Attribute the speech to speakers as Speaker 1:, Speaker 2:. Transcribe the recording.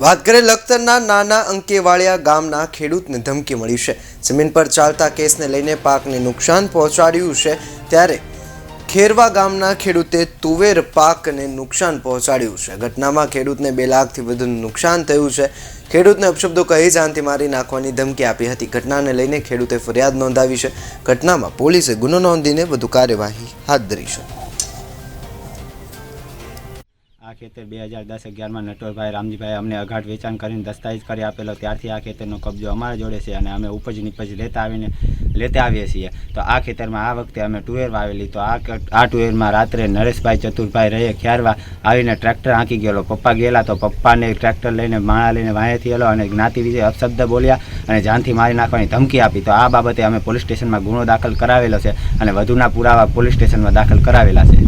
Speaker 1: વાત કરીએ લખતરના નાના અંકેવાળિયા ગામના ખેડૂતને ધમકી મળી છે. જમીન પર ચાલતા કેસને લઈને પાકને નુકસાન પહોંચાડ્યું છે ત્યારે ખેરવા ગામના ખેડૂતે તુવેર પાકને નુકસાન પહોંચાડ્યું છે. ઘટનામાં ખેડૂતને બે લાખથી વધુ નુકસાન થયું છે. ખેડૂતને અપશબ્દો કહી જાનથી મારી નાખવાની ધમકી આપી હતી. ઘટનાને લઈને ખેડૂતે ફરિયાદ નોંધાવી છે. ઘટનામાં પોલીસે ગુનો નોંધીને વધુ કાર્યવાહી હાથ ધરી છે.
Speaker 2: આ ખેતર બે હજાર દસ અગિયારમાં નટવરભાઈ રામજીભાઈ અમને અઘાટ વેચાણ કરીને દસ્તાવેજ કરી આપેલો. ત્યારથી આ ખેતરનો કબજો અમારા જોડે છે અને અમે ઉપજ નિપજ લેતા આવીને લેતા આવીએ છીએ. તો આ ખેતરમાં આ વખતે અમે ટુવેર વાવેલી. તો આ આ ટુવેરમાં રાત્રે નરેશભાઈ ચતુરભાઈ રહે ખ્યારવા આવીને ટ્રેક્ટર આંકી ગયેલો. પપ્પા ગયેલા તો પપ્પાને ટ્રેક્ટર લઈને માણા લઈને વાંહેથી એલો અને જ્ઞાતિ વિશે અપશબ્દ બોલ્યા અને જાનથી મારી નાખવાની ધમકી આપી. તો આ બાબતે અમે પોલીસ સ્ટેશનમાં ગુનો દાખલ કરાવેલો છે અને વધુના પુરાવા પોલીસ સ્ટેશનમાં દાખલ કરાવેલા છે.